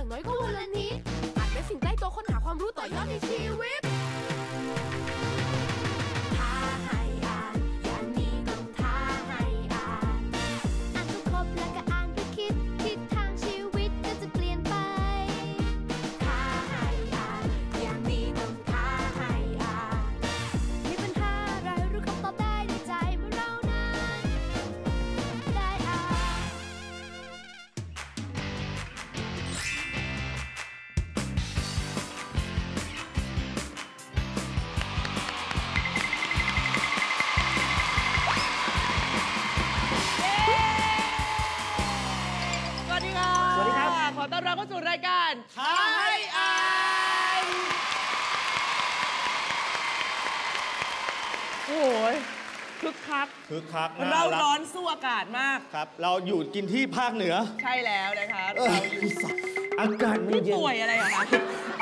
อย่างน้อยก็วันละนิดอาจเป็นสิ่งใกล้ตัวค้นหาความรู้ต่อยอดในชีวิต คึกคักคือคักเราน่ารัร้อกนสู้อากาศมากครับ เราอยู่กินที่ภาคเหนือ ใช่แล้วนะคะเออเราอยู่อากาศมันพี่เย็นป่วยอะไรเหรอคะ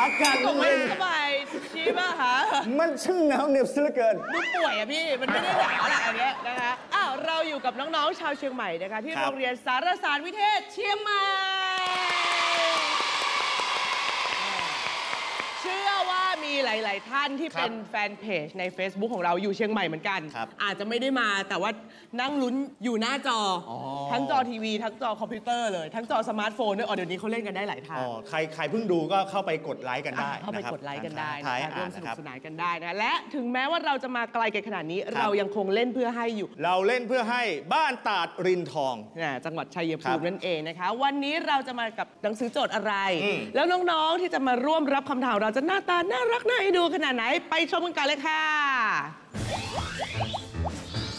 อากาศผมัมนไม่เย็นสบายชี้ป่ะคะมันช่างหนาวเหน็บเสียเหลือเกินดูป่วยอะพี่มันไม่ได้หนาวแหละอันเนี้ยนะคะอ้าวเราอยู่กับน้องๆชาวเชียงใหม่นะคะ ที่ครับโรงเรียนสารสารวิเทศเชียงใหม่ เชื่อว่า มีหลาย ๆ ท่านที่เป็นแฟนเพจใน Facebook ของเราอยู่เชียงใหม่เหมือนกัน ครับอาจจะไม่ได้มาแต่ว่านั่งลุ้นอยู่หน้าจอออ ทั้งจอทีวีทั้งจอคอมพิวเตอร์เลย ทั้งจอสมาร์ทโฟนด้วยอ๋อเดี๋ยวนี้เขาเล่นกันได้หลายทาง อ๋อใครใครเพิ่งดูก็เข้าไปกดไลค์กันได้อะเข้าไปนะครับกดไลค์กันได้ท้ายนะคะร่อ่าวนมสนะนุครักบ สนานกันได้นะและถึงแม้ว่าเราจะมาไกลกันขนาดนี้เรายังคงเล่นเพื่อให้อยู่เราเล่นเพื่อให้บ้านตาดรินทอง นะจังหวัดชัยครัภูบมินั่นเองนะคะ วันนี้เราจะมากับหนังสือโจทย์อะไร อืม แล้วน้อง ๆ ที่จะมาร่วมรับคำถามเราจะหน้าตาน่ารักน่าเอ็นดูขนาดไหนไปชมกันกันเลยค่ะ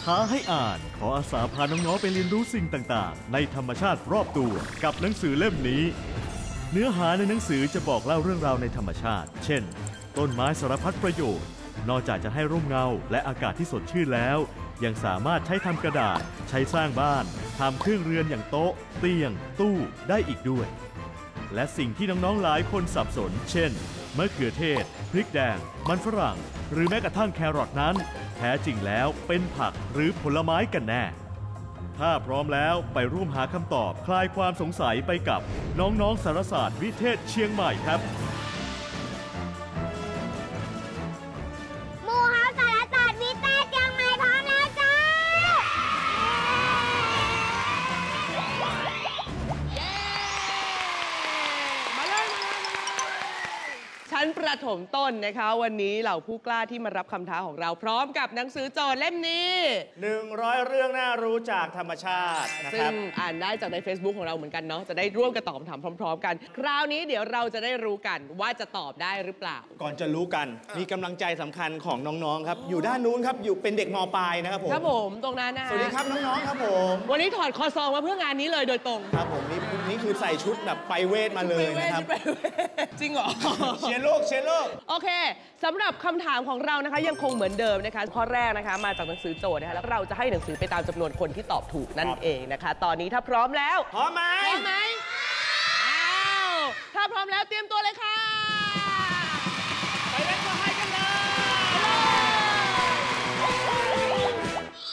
ท้าให้อ่านขออาสาพาน้องๆไปเรียนรู้สิ่งต่างๆ ในธรรมชาติรอบตัวกับหนังสือเล่มนี้ เนื้อหาในหนังสือจะบอกเล่าเรื่องราวในธรรมชาติ เช่น ต้นไม้สารพัดประโยชน์ นอกจากจะให้ร่มเงาและอากาศที่สดชื่นแล้ว ยังสามารถใช้ทำกระดาษ ใช้สร้างบ้านทำเครื่องเรือนอย่างโต๊ะ เตียง ตู้ได้อีกด้วย และสิ่งที่น้องๆหลายคนสับสน เช่น มะเขือเทศ พริกแดง มันฝรั่ง หรือแม้กระทั่งแครอทนั้น แท้จริงแล้วเป็นผักหรือผลไม้กันแน่ ถ้าพร้อมแล้วไปร่วมหาคำตอบคลายความสงสัยไปกับน้องๆสารศาสตร์วิเทศเชียงใหม่ครับ นนะคะ วันนี้เหล่าผู้กล้าที่มารับคำท้าของเราพร้อมกับหนังสือโจทย์เล่มนี้ 100 เรื่องน่ารู้จากธรรมชาตินะซึ่คงรับ อ่านได้จากใน Facebook ของเราเหมือนกันเนาะจะได้ร่วมกันตอบคำถามพร้อม ๆ กัน คราวนี้เดี๋ยวเราจะได้รู้กันว่าจะตอบได้หรือเปล่า ก่อนจะรู้กัน มีกำลังใจสำคัญของน้องๆครับ อยู่ด้านนู้นครับ อยู่เป็นเด็กมปลายนะครับผมครับผมตรงนั้นนะสวัสดีครับน้องๆครับผม วันนี้ถอดคอซองมาเพื่องานนี้เลยโดยตรงครับผมนี่นี่คือใส่ชุดแบบไปเวทมาเลยนะครับ ไปเว้ยจริงเหรอ เชียร์โลกเชียร์โลก โอเคสำหรับคำถามของเรานะคะยังคงเหมือนเดิมนะคะข้อแรกนะคะ มาจากหนังสือโจทย์นะคะแล้วเราจะให้หนังสือไปตามจำนวนคนที่ตอบถูกนั่นครับเองนะคะ ตอนนี้ถ้าพร้อมแล้วพร้อมไหมพร้อมไหมอ้าวถ้าพร้อมแล้วเตรียมตัวเลยค่ะ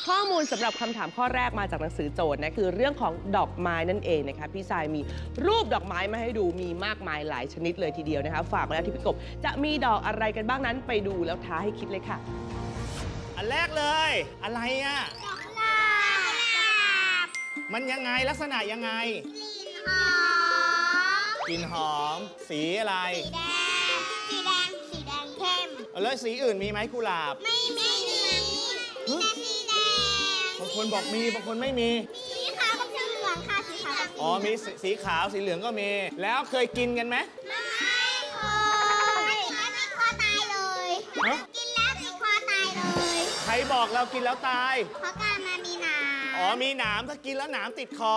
ข้อมูลสำหรับคำถามข้อแรกมาจากหนังสือโจทย์นะคือเรื่องของดอกไม้นั่นเองนะคะพี่สายมีรูปดอกไม้มาให้ดูมีมากมายหลายชนิดเลยทีเดียวนะคะ ฝากไว้แล้วที่พี่กบจะมีดอกอะไรกันบ้างนั้นไปดูแล้วท้าให้คิดเลยค่ะ อันแรกเลย อะไรอะดอกกุหลาบมันยังไงลักษณะยังไงกลิ่นหอมกลิ่นหอม สีอะไร สีแดง สีแดง สีแดงเข้ม แล้วสีอื่นมีไหมกุหลาบ ไม่มี คนบอกมีบางคนไม่มี สีขาวกับสีเหลืองค่ะสีขาวกับสีอ๋อ มีสีสีขาวสีเหลืองก็มี แล้วเคยกินกันไหม ไม่เคยกินแล้วติดคอตายเลย ฮะ กินแล้วติดคอตายเลยใครบอกเรากินแล้วตาย เพราะการมามีหนามอ๋อ มีหนามถ้ากินแล้วหนามติดคอ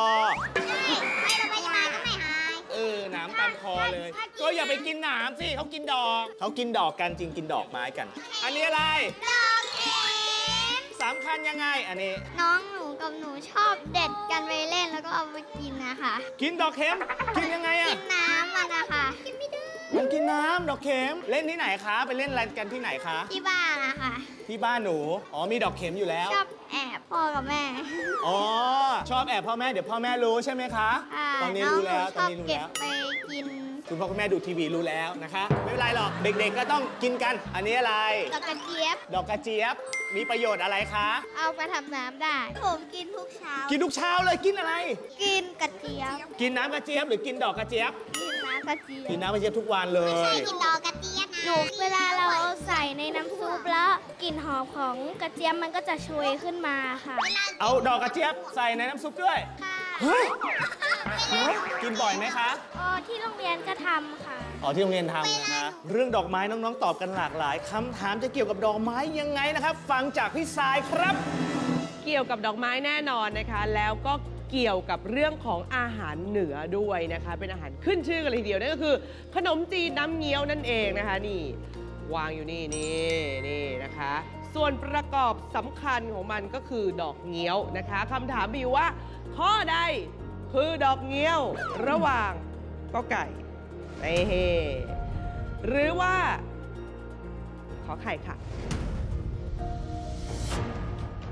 ใช่ไปโรงพยาบาลก็ไม่หาย เออ หนามตามคอเลย ก็อย่าไปกินหนามสิเขากินดอก เขากินดอกกันจริงกินดอกไม้กัน อันนี้อะไร ดอกเข็ มสำคัญยังไง อันนี้ น้องหนูกับหนูชอบเด็ดกันไปเล่นแล้วก็เอาไปกินนะคะ กินดอกเข็ม กินยังไงกิอะนน้ำมันนะคะกินไม่ได้มันกินน้ำดอกเข็ม เล่นที่ไหนคะ ไปเล่นอะไรกันที่ไหนคะ ที่บ้านนะคะ ที่บ้านหนู อ๋อมีดอกเข็มอยู่แล้ว ชอบแอบพ่อกับแม่ อ๋อ ชอบแอบพ่อแม่ เดี๋ยวพ่อแม่รู้ใช่ไหมคะ อ่าตอนนี้น้องรู้หนูแล้วชตอนอบนี้รู้เก็บแล้วไปกิน คุณพ่อคุณแม่ดูทีวีรู้แล้วนะคะ ไม่เป็นไรหรอกเด็กๆก็ต้องกินกัน อันนี้อะไร ดอกกระเจี๊ยบ ดอกกระเจี๊ยบ มีประโยชน์อะไรคะ เอามาทำน้ำได้ ผมกินทุกเช้า กินทุกเช้าเลยกินอะไร กินกระเจี๊ยบ กินน้ำกระเจี๊ยบหรือกินดอกกระเจี๊ยบ กินน้ำกระเจี๊ยกินบน้ำกระเจี๊ยบทุกวันเลยกินดอกกระเจี๊ยบหนูเวลาเราเอาใส่ในน้ำซุปแล้วกลิ่นหอมของกระเจี๊ยบมันก็จะโชยขึ้นมาค่ะ เอาดอกกระเจี๊ยบใส่ในน้ำซุปด้วยเฮ้ย กินบ่อยไหมคะอ๋อที่โรงเรียนก็ทำค่ะ อ๋อที่โรงเรียนทำนะคะเรื่องดอกไม้น้องๆ ตอบกันหลากหลายคำถามจะเกี่ยวกับดอกไม้ยังไงนะครับ ฟังจากพี่สายครับ เกี่ยวกับดอกไม้แน่นอนนะคะ แล้วก็เกี่ยวกับเรื่องของอาหารเหนือด้วยนะคะ เป็นอาหารขึ้นชื่อกันเลยทีเดียวนั่นก็คือ ขนมจีนน้ำเงี้ยวนั่นเองนะคะนี่ วางอยู่นี่นี่นี่นะคะ ส่วนประกอบสำคัญของมันก็คือดอกเงี้ยวนะคะคำถามมีอยู่ว่า ข้อใด คือดอกเงี้ยวระหว่างก็ไก่เอ้เฮหรือว่า ขอไข่ค่ะ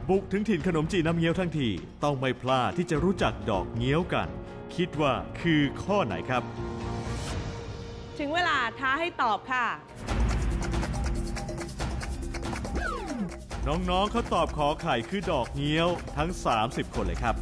บุกถึงถิ่นขนมจีนน้ำเงี้ยวทั้งทีต้องไม่พลาดที่จะรู้จักดอกเงี้ยวกัน คิดว่าคือข้อไหนครับ ถึงเวลาท้าให้ตอบค่ะ น้องๆเขาตอบขอไข่คือดอกเงี้ยวทั้ง 30 คนเลยครับ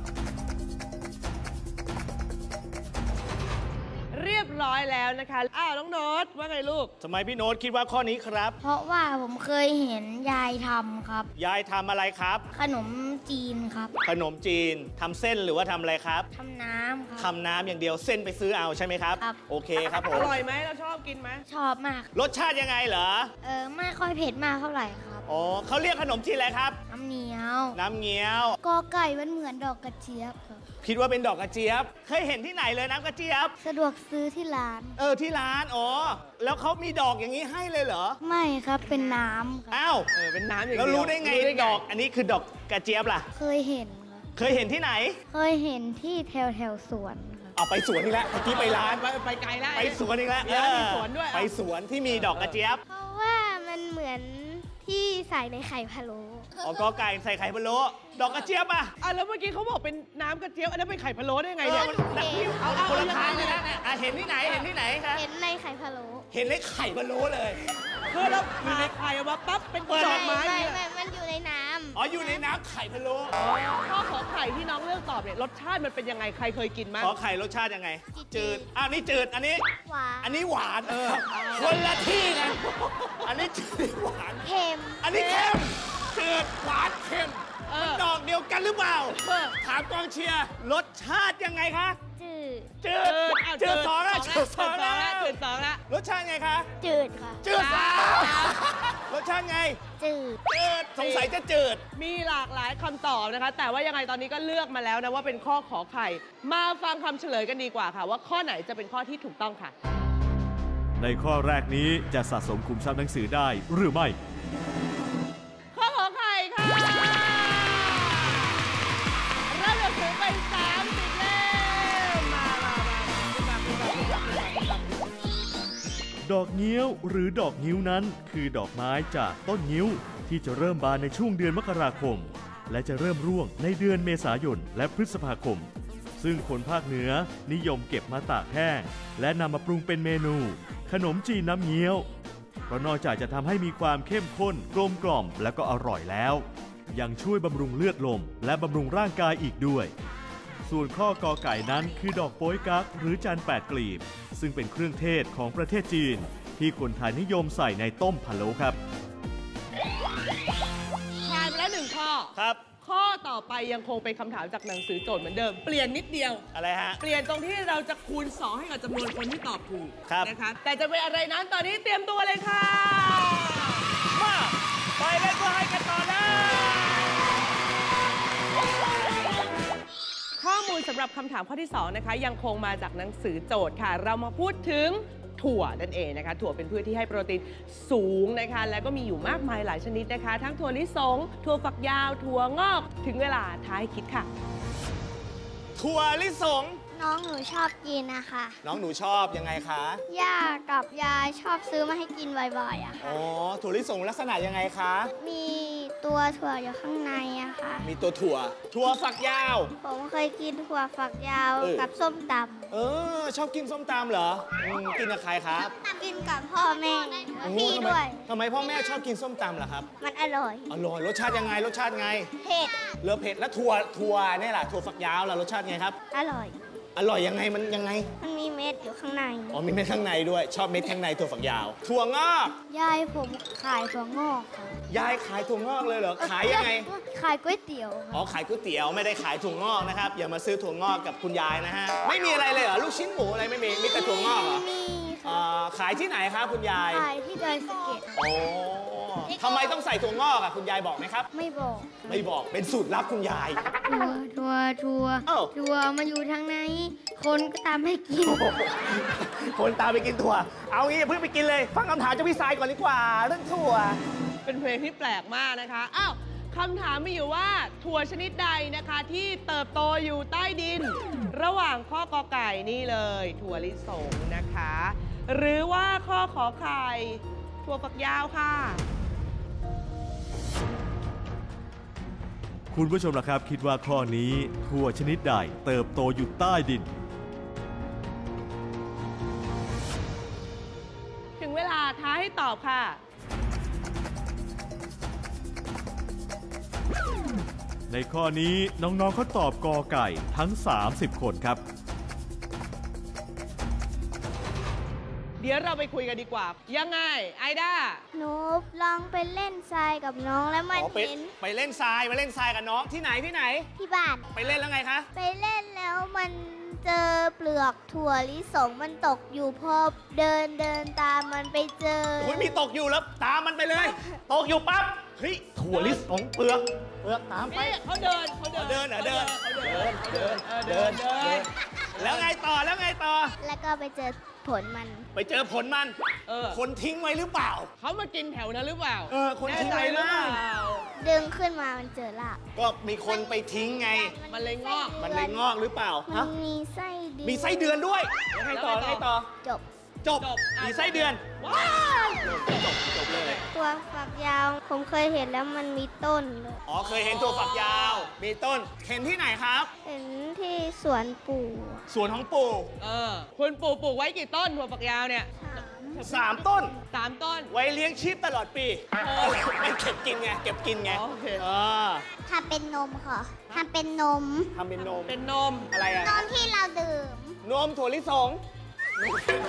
นะคะอ้าวน้องโน้ตว่าไงลูกทำไมพี่โน้ตคิดว่าข้อนี้ครับ เพราะว่าผมเคยเห็นยายทำครับ ยายทำอะไรครับ ขนมจีนครับขนมจีนทำเส้นหรือว่าทำอะไรครับทำน้ำครับ ทำน้ำอย่างเดียวเส้นไปซื้อเอาใช่ไหมครับ ครับ โอเคครับผอมร่อยไหมเราชอบกินไหมชอบมาก รสชาติยังไงเหรอเออไม่ค่อยเผ็ดมากเท่าไหร่ครับ อ๋อเขาเรียกขนมจีนอะไรครับ น้ำเหนียวน้ำเงี้ยว กอไก่มันเหมือนดอกกระเจี๊ยบครับ คิดว่าเป็นดอกกระเจี๊ยบ เคยเห็นที่ไหนเลยน้ำกระเจี๊ยบ สะดวกซื้อที่ร้าน เออที่ร้าน อ๋อ แล้วเขามีดอกอย่างนี้ให้เลยเหรอ ไม่ครับเป็นน้ำครับอ้าวเออเป็นน้ำอย่างแล้วเดียวรู้ได้ไงดอก อันนี้คือดอกกระเจี๊ยบล่ะ เคยเห็นครับเคยเห็นที่ไหน เคยเห็นที่แถวแถวๆสวนครับเอาไปสวนอีกแล้วเมื่อกี้ไปร้าน ไปไปไกลแล้ว ไปสวนอีกแล้วมีร้านมีเออสวนด้วย ไปสวนที่มีดอกกระเจี๊ยบ เพราะว่ามันเหมือนที่ใส่ในไข่พะโล้ อ๋อกอไก่ใส่ไข่พะโล้ดอกกระเจี๊ยบอะอะแล้วเมื่อกี้เขาบอกเป็นน้ำกระเจี๊ยบอันนั้นเป็นไข่พะโล้ได้ไงเนี่ยนักพิมพ์เอาเอาคนละเอาทางยังไงเลยนะเนี่ยอะเห็นที่ไหนเห็นที่ไหนคะเห็นในไข่พะโล้เห็นในไข่พะโล้เลยคือเราผ่าไข่ออกมาปั๊บเป็นดอกไม้ไม่เนี่ยไม่มันอยู่ในน้ำอ๋ออยู่ในน้ำไข่พะโล้ข้อขอไข่ที่น้องเลือกตอบเนี่ยรสชาติมันเป็นยังไงใครเคยกินมั้ยขอไข่รสชาติยังไง จืดจืดอ้าวนี่จืดอันนี้หวานอันนี้หวานเออคนละที่นะอันนี้จืดหวานเค็มอันนี้เค็ม จืดหวานเค็มเออดอกเดียวกันหรือเปล่า เออ ถามกองเชียร์รสชาติยังไงคะ จืด จืดอ้าวจืดสองแล้วจืดสองแล้แล้ววจืดสองแล้ว รสชาติไงคะ จืดค่ะ จืดสามรสชาติไง จืด จืด สงสัยจะจืด มีหลากหลายคำตอบนะคะ แต่ว่ายังไงตอนนี้ก็เลือกมาแล้วนะว่าเป็นข้อขอไข่ มาฟังคำเฉลยกันดีกว่าค่ะ ว่าข้อไหนจะเป็นข้อที่ถูกต้องค่ะ ในข้อแรกนี้จะสะสมคุมทรัพย์หนังสือได้หรือไม่ อกเงี้ยวหรือดอกงิ้วนั้น คือดอกไม้จากต้นงิ้ว ที่จะเริ่มบานในช่วงเดือนมกราคม และจะเริ่มร่วงในเดือนเมษายนและพฤษภาคม ซึ่งคนภาคเหนือนิยมเก็บมาตากแห้ง และนำมาปรุงเป็นเมนู ขนมจีนน้ำเงี้ยวเพราะนอกจากจะทำให้มีความเข้มข้นกลมกล่อมและก็อร่อยแล้ว ยังช่วยบำรุงเลือดลม และบำรุงร่างกายอีกด้วย ส่วนข้อกอไก่นั้นคือดอกโป๊ยกั๊กหรือจันแปดกลีบ ซึ่งเป็นเครื่องเทศของประเทศจีน ที่คนไทยนิยมใส่ในต้มพะโล้ครับผ่านไปแล้วหนึ่งข้อ ครับ ข้อต่อไปยังคงเป็นคำถามจากหนังสือโจทย์เหมือนเดิม เปลี่ยนนิดเดียว อะไรฮะ เปลี่ยนตรงที่เราจะคูณ 2 ให้กับจำนวนคนที่ตอบถูกครับ นะคะ แต่จะเป็นอะไรนั้นตอนนี้เตรียมตัวเลยค่ะ มา ไปเล่นก็ให้กันต่อน มูลสำหรับคำถามข้อที่ 2 นะคะ ยังคงมาจากหนังสือโจทย์ค่ะ เรามาพูดถึงถั่วนั่นเองนะคะ ถั่วเป็นพืชที่ให้โปรตีนสูงนะคะ แล้วก็มีอยู่มากมายหลายชนิดนะคะ ทั้งถั่วลิสง ถั่วฝักยาว ถั่วงอก ถึงเวลาท้ายคิดค่ะ ถั่วลิสง น้องหนูชอบกินนะคะน้องหนูชอบยังไงคะย่ากับยายชอบซื้อมาให้กินบ่อยๆอะค่ะ อ๋อถั่วลิสงลักษณะยังไงคะ มีตัวถั่วอยู่ข้างในอะค่ะ มีตัวถั่ว ถั่วฝักยาว ผมเคยกินถั่วฝักยาวเออ กับส้มตเออ ชอบกินส้มตำเหรออืมกินกับใครครับำกินกับพ่อแม่โอ้พี่ทำไมด้วย ทำไมพ่อแม่ชอบกินส้มตำล่ะครับมันอร่อย อร่อยรสชาติยังไงรสชาติไงเผ็ด เลอเผ็ดแล้วถั่วถั่วเนี่ยแหละถั่วฝักยาวล่ะรสชาติไงครับ อร่อย อร่อยยังไงมันยังไง มันมีเม็ดอยู่ข้างใน อ๋อมีเม็ดข้างในด้วย ชอบเม็ดข้างในถั่วฝักยาว ถั่วงอก ยายผมขายถั่วงอกค่ะยายขายถั่วงอกเลยเหรอ ขายยังไง ขายก๋วยเตี๋ยวอ๋อค่ะขายก๋วยเตี๋ยวไม่ได้ขายถั่วงอกนะครับ อย่ามาซื้อถั่วงอกกับคุณยายนะฮะ ไม่มีอะไรเลยเหรอ ลูกชิ้นหมูอะไรไม่มี มีแต่ถั่วงอกเหรอมีอ่ค่ะาขายที่ไหนครับคุณยาย ขายที่ดอยสะเก็ด โอ้ ทำไมต้องใส่ถั่วงอกอะคุณยายบอกไหมครับ ไม่บอกไม่บอก เป็นสูตรลับคุณยาย ทัวทัวทัวเอ้า ทัวมาอยู่ทางไหน คนก็ตามให้กิน คนตามไปกินถั่ว เอางี้อย่าเพิ่งไปกินเลย ฟังคำถามจากพี่สายก่อนดีกว่า เรื่องถั่ว เป็นเพลงที่แปลกมากนะคะ อ้าวคำถามมีอยู่ว่าถั่วชนิดใดนะคะที่เติบโตอยู่ใต้ดิน ระหว่างข้อกอไก่นี่เลย ถั่วลิสงนะคะ หรือว่าข้อขอไข่ถั่วฝักยาวค่ะ คุณผู้ชมล่ะครับ คิดว่าข้อนี้ถั่วชนิดใดเติบโตอยู่ใต้ดิน ถึงเวลาท้าให้ตอบค่ะ ในข้อนี้น้องๆเขาตอบกอไก่ทั้ง 30 คนครับ เดี๋ยวเราไปคุยกันดีกว่า ยังไงไอด้า หนูลองไปเล่นทรายกับน้องแล้วมันอ๋อไปเห็นไปเล่นทรายไปเล่นทรายกับน้องที่ไหนที่ไหน ที่บ้าน ไปเล่นแล้วไงคะไปเล่นแล้วมันเจอเปลือกถั่วลิสงมันตกอยู่พอเดินเดินตามมันไปเจออุ้ยมีตกอยู่แล้วตามมันไปเลย ตกอยู่ปั๊บเฮ้ยถั่วลิสงเปลือกเปลือกตามไป นี่เขาเดินเขาเดินเดินเหรอเดิน เขาเดินเขาเดินเออเดิเดินนเดิน แล้วไงต่อแล้วไงต่อ แล้วก็ไปเจอ ผลมัน ไปเจอผลมันเออ คนทิ้งไว้หรือเปล่า เขามากินแถวนั้นหรือเปล่าเออคนแน่ทิ้งใจไว้หรือเปล่าบ้างดึงขึ้นมามันเจอรากก็มีคนไปทิ้งไงมันเลยงอก มันเลยงอกหรือเปล่ามัฮะนมีไส้เดือนมีไส้เดือนด้วยแล้วไงต่อแล้วไงไงต่ต่อ อ จบ จบจบอะมีไส้เดือน ว้าวจบจบเลย ตัวฝักยาว ผมเคยเห็นแล้วมันมีต้นเลยอ๋อเคยเห็นตัวฝักยาว มีต้น เห็นที่ไหนครับ เห็นที่สวนปู่สวนของปู่เออคุณปู่ปลูกไว้กี่ต้นถั่วฝักยาวเนี่ยสามต้นสามต้น ไว้เลี้ยงชีพตลอดปีโอ้ไม่เก็บกินไง เก็บกินไงอ๋อโอเคเออทำเป็นนมค่ะทำเป็นนมทำเป็นนม เป็นนม อะไรอะนมที่เราดื่ม นมถั่วลิสง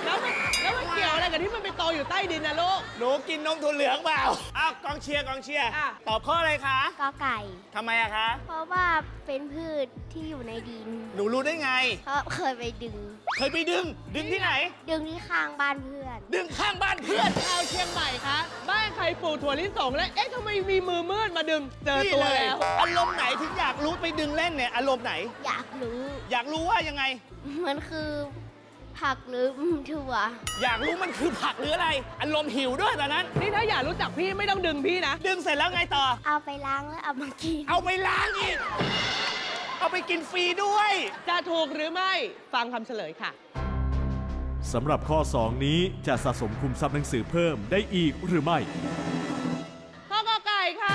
แล้วมันแล้วมันเกี่ยวอะไรกับที่มันไปโตอยู่ใต้ดินนะลูก หนูกินนมถั่วเหลืองเปล่า อ้าวกองเชียร์กองเชียร์อะ ตอบข้ออะไรคะกอไก่ ทำไมอะคะ เพราะว่าเป็นพืชที่อยู่ในดิน หนูรู้ได้ไง เพราะเคยไปดึง เคยไปดึง ดึงที่ไหน ดึงที่ข้างบ้านเพื่อน ดึงข้างบ้านเพื่อน ชาวเชียงใหม่คะบ้านใครปลูกถั่วลิสงแล้วเอ๊ะทำไมมีมือมืดมาดึงเจอตัวแล้ว อารมณ์ไหนถึงอยากรู้ไปดึงเล่นเนี่ย อารมณ์ไหน อยากรู้ อยากรู้ว่ายังไง มันคือ ผักหรือถั่ว อยากรู้มันคือผักหรืออะไร อารมณ์หิวด้วยตอนนั้น นี่ถ้าอยากรู้จักพี่ไม่ต้องดึงพี่นะ ดึงเสร็จแล้วไงต่อ เอาไปล้างแล้วเอามากิน เอาไปล้างอีก เอาไปกินฟรีด้วย จะถูกหรือไม่ฟังคำเฉลยค่ะสำหรับข้อ 2 นี้จะสะสมคุมทรัพย์หนังสือเพิ่มได้อีกหรือไม่ ข้อกอไก่ค่ะ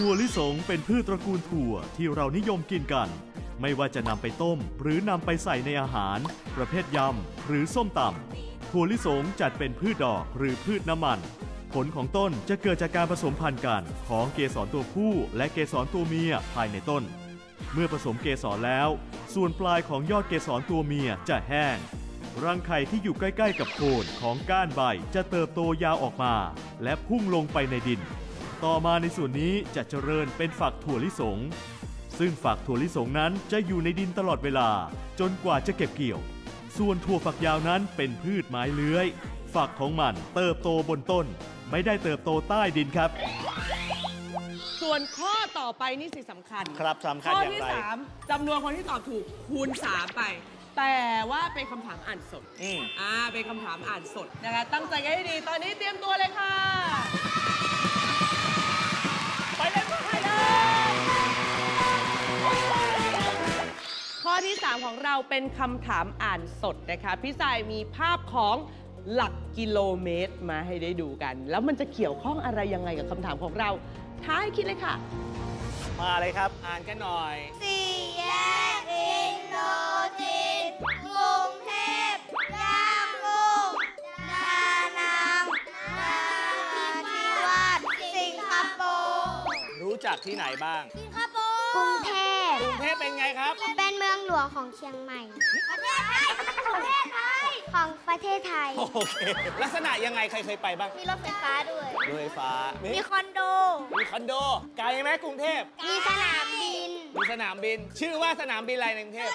ถั่วลิสงเป็นพืชตระกูลถั่วที่เรานิยมกินกัน ไม่ว่าจะนำไปต้ม หรือนำไปใส่ในอาหาร ประเภทยำ หรือส้มตำถั่วลิสงจัดเป็นพืชดอกหรือพืชน้ำมัน ผลของต้นจะเกิดจากการผสมพันธุ์กันของเกสรตัวผู้ และเกสรตัวเมียภายในต้น เมื่อผสมเกสรแล้ว ส่วนปลายของยอดเกสรตัวเมียจะแห้งรังไข่ที่อยู่ใกล้ ๆ กับโคนของก้านใบจะเติบโตยาวออกมา และพุ่งลงไปในดิน ต่อมาในส่วนนี้จะเจริญเป็นฝักถั่วลิสง ซึ่งฝักถั่วลิสงนั้นจะอยู่ในดินตลอดเวลา จนกว่าจะเก็บเกี่ยว ส่วนถั่วฝักยาวนั้นเป็นพืชไม้เลื้อย ฝักของมันเติบโตบนต้น ไม่ได้เติบโตใต้ดินครับ ส่วนข้อต่อไปนี่สิสำคัญครับสำคัญข้ออย่างที่ไร3จำนวนคนที่ตอบถูกคูณ3ไป แต่ว่าเป็นคำถามอ่านสดอืม อ่าเป็นคำถามอ่านสดนะคะตั้งใจกันให้ดีตอนนี้เตรียมตัวเลยค่ะ เราเป็นคำถามอ่านสดนะคะ พี่สายมีภาพของหลักกิโลเมตรมาให้ได้ดูกัน แล้วมันจะเกี่ยวข้องอะไรยังไงกับคำถามของเราท้ายคิดเลยค่ะ มาเลยครับ อ่านกันหน่อย สี่แยกอินโดจีนกรุงเทพย่างกุ้งดานังนาทิวาสสิงคโปร์รู้จักที่ไหนบ้าง สิงคโปร์กรุงเทพกรุงเทพเป็นไงครับเป็นเมือง หลวงของเชียงใหม่ ประเทศไทยประเทศไทยของประเทศไทย โอเค ลักษณะยังไงใครเคยไปบ้างมีรถไฟฟ้าด้วย รถไฟฟ้า มีมีคอนโด มีคอนโด ไกลไหมกรุงเทพ มีสนามบินมีสนามบิน ชื่อว่าสนามบินอะไรในกรุงเทพ ด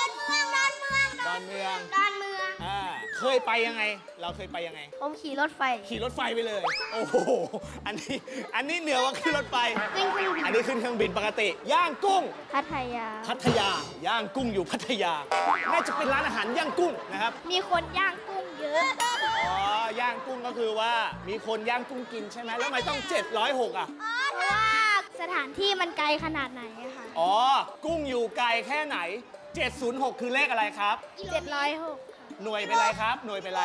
อนเมืองดอนเมืองดอนเมืองอ่าเคยไปยังไง เราเคยไปยังไง ผมขี่รถไฟ ขี่รถไฟไปเลย โอ้โห อันนี้ อันนี้เหนือกว่าขึ้นรถไฟ ขึ้นเครื่องบิน อันนี้ขึ้นเครื่องบินปกติ ย่างกุ้ง พัทยา พัทยา ย่างกุ้งอยู่พัทยา น่าจะเป็นร้านอาหารย่างกุ้งนะครับ มีคนย่างกุ้งเยอะ อ๋อย่างกุ้งก็คือว่ามีคนย่างกุ้งกินใช่ไหม แล้วทำไมต้อง 706 อะ เพราะว่าสถานที่มันไกลขนาดไหนอะค่ะอ๋อ กุ้งอยู่ไกลแค่ไหน 706 คือเลขอะไรครับ 706 หน่วยเป็นไรครับ หน่วยเป็นไร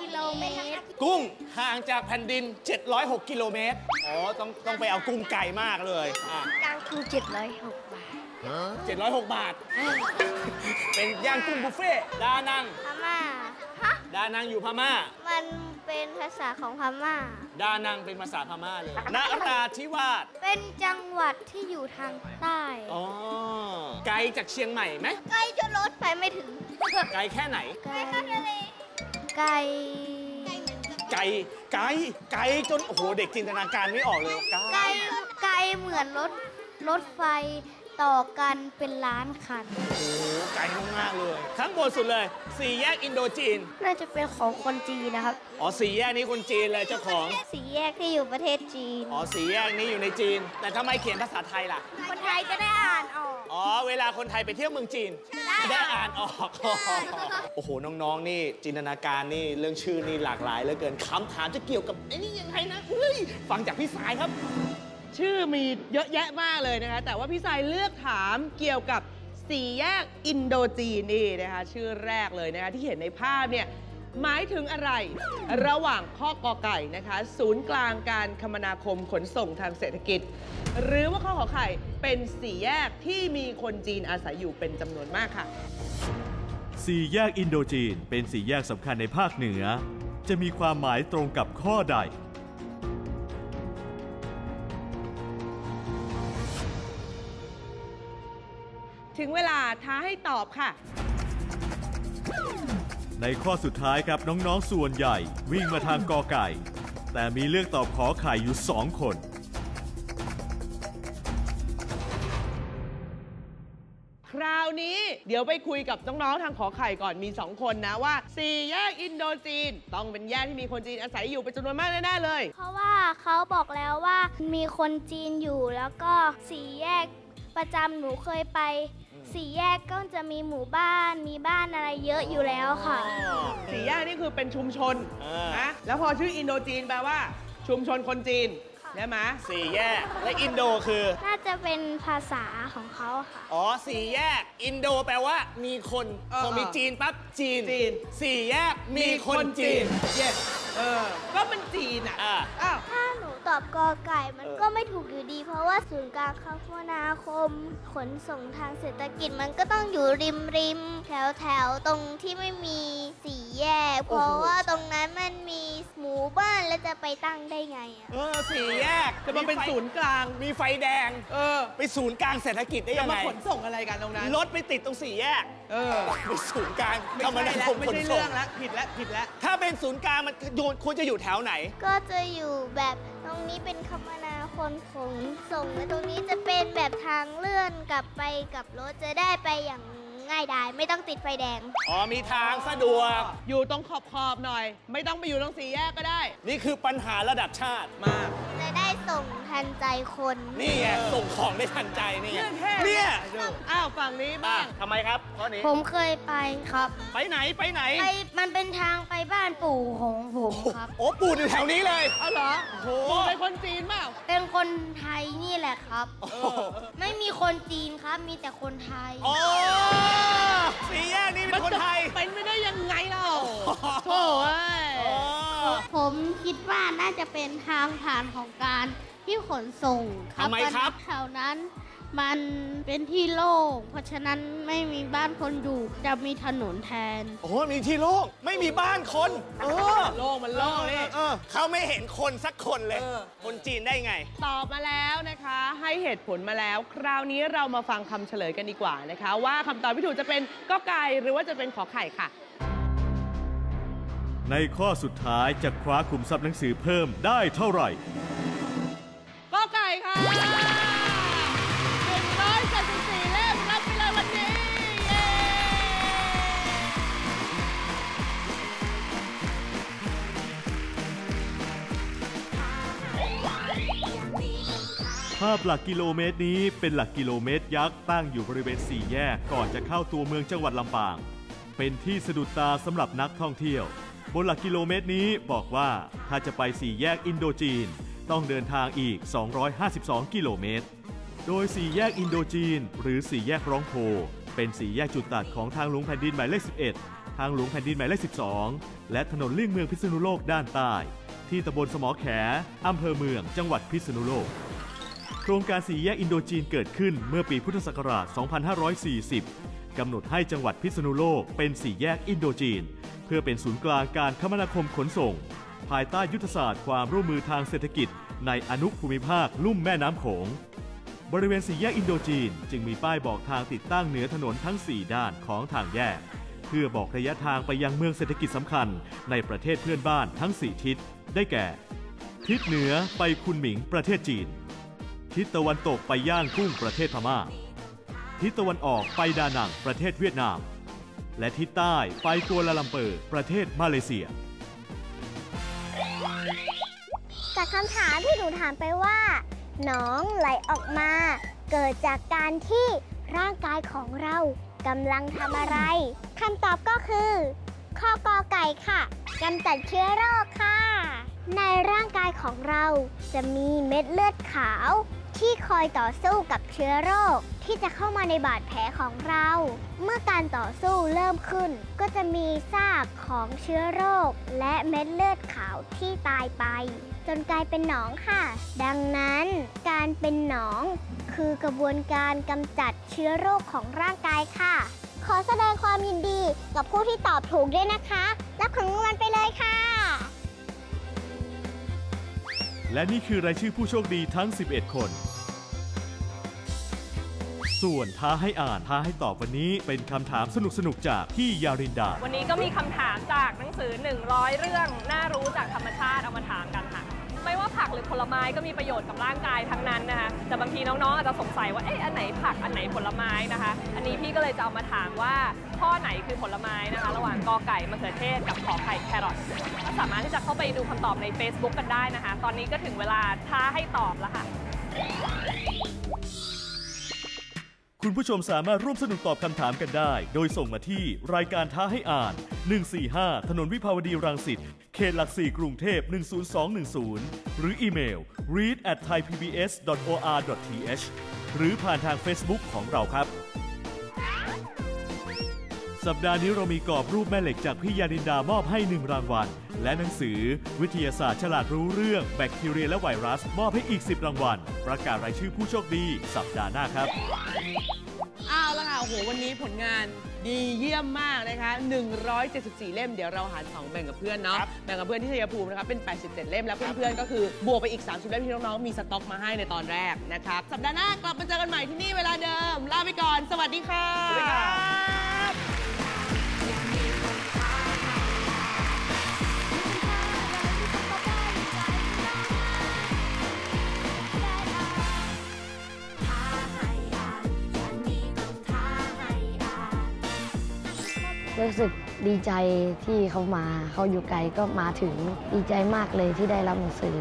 กิโลเมตร กุ้งห่างจากแผ่นดิน 706 กิโลเมตร อ๋อ ต้องต้องไปเอากุ้งไก่มากเลยอะย่างกุ้ง706 บาท 706 บาท เป็นย่างกุ้งบุฟเฟ่ต์ดานังพม่า ฮะ ดานังอยู่พม่า มันเป็นภาษาของพม่า ดานังเป็นภาษาพม่าเลยนราธิวาส เป็นจังหวัดที่อยู่ทางใต้ อ๋อ ไกลจากเชียงใหม่ไหมใกล้จนรถไปไม่ถึง ไกลแค่ไหน ไกลไกลไกลไกลไกลจนโอ้โหเด็กจินตนาการไม่ออกเลยไกลไกลไกลเหมือนรถรถไฟ ต่อกันเป็นล้านคัน โอ้โหไกลมากๆเลยข้างบนสุดเลยสี่แยกอินโดจีน น่าจะเป็นของคนจีนนะครับ อ๋อสี่แยกนี้คนจีนเลยเจ้าของ สีแยกที่อยู่ประเทศจีน อ๋อสี่แยกนี้อยู่ในจีน แต่ทำไมเขียนภาษาไทยล่ะ คนไทยจะได้อ่านออก อ๋อ เวลาคนไทยไปเที่ยวเมืองจีน ได้อ่านออก โอ้โห น้อง ๆ นี่ จินตนาการนี่ เรื่องชื่อนี่หลากหลายเหลือเกินคำถามจะเกี่ยวกับไอ้นี่ยังไงนะเฮ้ย ฟังจากพี่สายครับ ชื่อมีเยอะแยะมากเลยนะคะ แต่ว่าพี่สายเลือกถามเกี่ยวกับสี่แยกอินโดจีนนี่นะคะ ชื่อแรกเลยนะคะที่เห็นในภาพเนี่ยหมายถึงอะไร ระหว่างข้อกอไก่นะคะ ศูนย์กลางการคมนาคมขนส่งทางเศรษฐกิจ หรือว่าข้อขอไข่เป็นสี่แยกที่มีคนจีนอาศัยอยู่เป็นจำนวนมากค่ะ สี่แยกอินโดจีน เป็นสี่แยกสำคัญในภาคเหนือ จะมีความหมายตรงกับข้อใด ถึงเวลาท้าให้ตอบค่ะ ในข้อสุดท้ายครับน้องๆส่วนใหญ่ วิ่งมาทางกอไก่ แต่มีเลือกตอบขอไข่อยู่สองคน คราวนี้เดี๋ยวไปคุยกับน้องๆทางขอไข่ก่อนมี 2 คนนะว่าสี่แยกอินโดจีน ต้องเป็นแยกที่มีคนจีนอาศัยอยู่เป็นจำนวนมากแน่ๆเลย เพราะว่าเขาบอกแล้วว่ามีคนจีนอยู่แล้วก็สี่แยกประจำหนูเคยไป สี่แยกก็จะมีหมู่บ้าน มีบ้านอะไรเยอะอยู่แล้วค่ะ สี่แยกนี่คือเป็นชุมชนอ่านนะแล้วพอชื่ออินโดจีนแปลว่า ชุมชนคนจีนใช่ไหมสี่แยก และอินโดคือ น่าจะเป็นภาษาของเขาค่ะ อ๋อสี่แยก อินโดแปลว่า มีคนพอมีจีนปั๊บจีนจีน สี่แยกมีคนจีน เย้เออก็มันจีนอะอ่า อ้าวถ้าหนูต อบกอไก่มันก็ไม่ถูกอยู่ดี เพราะว่าศูนย์กลางคมนาคม ขนส่งทางเศรษฐกิจมันก็ต้องอยู่ริมริมแถวแถวตรงที่ไม่มีสีแยก เพราะว่าตรงนั้นมันมี หมู่บ้านแล้วจะไปตั้งได้ไงอะเออสี่แยกจะมาเป็นไฟศูนย์กลาง มีไฟแดง เออ ไปศูนย์กลางเศรษฐกิจได้จะยังมาไงขนส่งอะไรกันตรงนั้นรถไปติดตรงสี่แยกเออไปศูนย์กลางไม่คมใช่นาแล้วคมไม่ขนใช่ส่เรื่องงแล้วผิดแล้วผิดแล้วถ้าเป็นศูนย์กลางมันโยนควรจะอยู่แถวไหน ก็จะอยู่แบบตรงนี้เป็นคมนาคมขนส่งและตรงนี้จะเป็นแบบทางเลื่อนกลับไปกับรถจะได้ไปอย่าง ง่ายดายไม่ต้องติดไฟแดง อ๋อมีทางสะดวก อยู่ตรงขอบขอบๆหน่อย ไม่ต้องไปอยู่ตรงสี่แยกก็ได้ นี่คือปัญหาระดับชาติมาก จะได้ส่งทันใจคนนี่ไงส่งของได้ทันใจนี่ไงเรื่องแค่ เนี่ยอ้าวฝั่งนี้อะบ้างทำไมครับข้อนี้ผมเคยไปครับ ไปไหนไปไหนไปมันเป็นทางไปบ้านปู่ของผมครับ โอ้ปู่อยู่แถวนี้เลย เอาเหรอโอ้โห ปู่เป็นคนจีนเปล่าเป็นคนไทยนี่แหละครับโอ้โหไม่มีคนจีนครับมีแต่คนไทยอ๋อสีแยกนี่เป็นคนไทย เป็นไม่ได้ยังไงเราโถ่เอ้ยผมคิดว่าน่าจะเป็นทางผ่านของการที่ขนส่งครับไมครับ แถวนั้น มันเป็นที่โล่งเพราะฉะนั้นไม่มีบ้านคนอยู่จะมีถนนแทน โอ้โหมีที่โล่งไม่มีบ้านคน เออโล่งมันโล่งนี่เออเขาไม่เห็นคนสักคนเลยเออคนจีนได้ไง ตอบมาแล้วนะคะ ให้เหตุผลมาแล้ว คราวนี้เรามาฟังคำเฉลยกันดีกว่านะคะ ว่าคำตอบที่ถูกจะเป็นก็ไก่หรือว่าจะเป็นขอไข่ค่ะ ในข้อสุดท้ายจะคว้าคุมทรัพย์หนังสือเพิ่มได้เท่าไหร่ก็ไก่ค่ะ ภาพหลักกิโลเมตรนี้เป็นหลักกิโลเมตรยักษ์ตั้งอยู่บริเวณสี่แยกก่อนจะเข้าตัวเมืองจังหวัดลำปาง เป็นที่สะดุดตาสำหรับนักท่องเที่ยว บนหลักกิโลเมตรนี้บอกว่าถ้าจะไปสี่แยกอินโดจีน ต้องเดินทางอีก 252 กิโลเมตร โดยสี่แยกอินโดจีน หรือสี่แยกร้องโพ เป็นสี่แยกจุดตัดของทางหลวงแผ่นดินหมายเลข 11 ทางหลวงแผ่นดินหมายเลข 12 และถนนเลี่ยงเมืองพิษณุโลกด้านใต้ ที่ตำบลสมอแขอำเภอเมืองจังหวัดพิษณุโลก โครงการสี่แยกอินโดจีนเกิดขึ้นเมื่อปีพุทธศักราช 2540 กำหนดให้จังหวัดพิษณุโลกเป็นสี่แยกอินโดจีน เพื่อเป็นศูนย์กลางการคมนาคมขนส่ง ภายใต้ยุทธศาสตร์ความร่วมมือทางเศรษฐกิจ ในอนุภูมิภาคลุ่มแม่น้ำโขง บริเวณสี่แยกอินโดจีน จึงมีป้ายบอกทางติดตั้งเหนือถนนทั้ง 4 ด้านของทางแยก เพื่อบอกระยะทางไปยังเมืองเศรษฐกิจสำคัญ ในประเทศเพื่อนบ้านทั้ง 4 ทิศ ได้แก่ ทิศเหนือไปคุนหมิงประเทศจีน ทิศตะวันตกไปย่างกุ้งประเทศพม่า ทิศตะวันออกไปดานังประเทศเวียดนาม และทิศใต้ไปกัวลาลัมเปอร์ประเทศมาเลเซีย จากคำถามที่หนูถามไปว่า หนองไหลออกมา เกิดจากการที่ร่างกายของเรากำลังทำอะไรคำตอบก็คือข้อกอไก่ค่ะกำจัดเชื้อโรคค่ะ ในร่างกายของเราจะมีเม็ดเลือดขาว ที่คอยต่อสู้กับเชื้อโรค ที่จะเข้ามาในบาดแผลของเรา เมื่อการต่อสู้เริ่มขึ้น ก็จะมีซากของเชื้อโรค และเม็ดเลือดขาวที่ตายไป จนกลายเป็นหนองค่ะ ดังนั้นการเป็นหนอง คือกระบวนการกำจัดเชื้อโรคของร่างกายค่ะ ขอแสดงความยินดีกับผู้ที่ตอบถูกด้วยนะคะ รับของรางวัลไปเลยค่ะและนี่คือรายชื่อผู้โชคดีทั้ง 11 คน ส่วนท้าให้อ่านท้าให้ตอบวันนี้เป็นคำถามสนุกๆจากพี่ยารินดา วันนี้ก็มีคำถามจากหนังสือ 100 เรื่องน่ารู้จากธรรมชาติเอามาถามกันค่ะไม่ว่าผักหรือผลไม้ก็มีประโยชน์กับร่างกายทั้งนั้นนะคะแต่บางทีน้องๆอาจจะสงสัยว่าเอ๊ะอันไหนผักอันไหนผลไม้นะคะ อันนี้พี่ก็เลยจะเอามาถามว่าข้อไหนคือผลไม้นะคะ ระหว่างกอไก่มะเขือเทศกับขอไข่แครอทก็สามารถที่จะเข้าไปดูคำตอบใน Facebook กันได้นะคะ ตอนนี้ก็ถึงเวลาท้าให้ตอบแล้วค่ะ คุณผู้ชมสามารถร่วมสนุกตอบคำถามกันได้ โดยส่งมาที่รายการท้าให้อ่าน 145 ถนนวิภาวดีรังสิต เขตหลักสี่กรุงเทพ 10210 หรืออีเมล read at thaipbs.or.th หรือผ่านทาง Facebook ของเราครับ สัปดาห์นี้เรามีกรอบรูปแม่เหล็กจากพี่ยาดินดามอบให้หนึ่งรางวัล และหนังสือ วิทยาศาสตร์ฉลาดรู้เรื่องแบคทีเรียและไวรัส มอบให้อีก 10 รางวัล ประกาศรายชื่อผู้โชคดีสัปดาห์หน้าครับเอาละค่ะโอ้โหวันนี้ผลงานดีเยี่ยมมากนะคะ 174 เล่ม เดี๋ยวเราหารสองแบ่งกับเพื่อนเนาะครับแบ่งกับเพื่อนที่ชัยภูมินะคะ เป็น 87 เล่ม แล้วเพื่อนๆ ก็คือบวกไปอีก 30 เล่มที่น้องๆ มีสต็อกมาให้ในตอนแรกนะครับ สัปดาห์หน้ากลับมาเจอกันใหม่ที่นี่เวลาเดิม ลาไปก่อน สวัสดีค่ะ สวัสดีครับ รู้สึกดีใจที่เขามาเขาอยู่ไกลก็มาถึงดีใจมากเลยที่ได้รับหนังสือ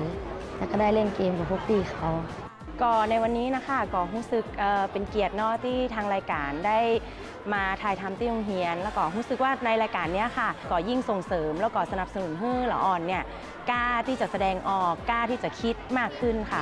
แล้วก็ได้เล่นเกมกับพวกพี่เขาก็ในวันนี้นะคะก็รู้สึกเเป็นเกียรติเนาะที่ทางรายการได้มาถ่ายทำที่โรงเรียน แล้วก็รู้สึกว่าในรายการเนี้ยค่ะก็ยิ่งส่งเสริมแล้วก็สนับสนุนให้ละอ่อนเนี่ยกล้าที่จะแสดงออกกล้าที่จะคิดมากขึ้นค่ะ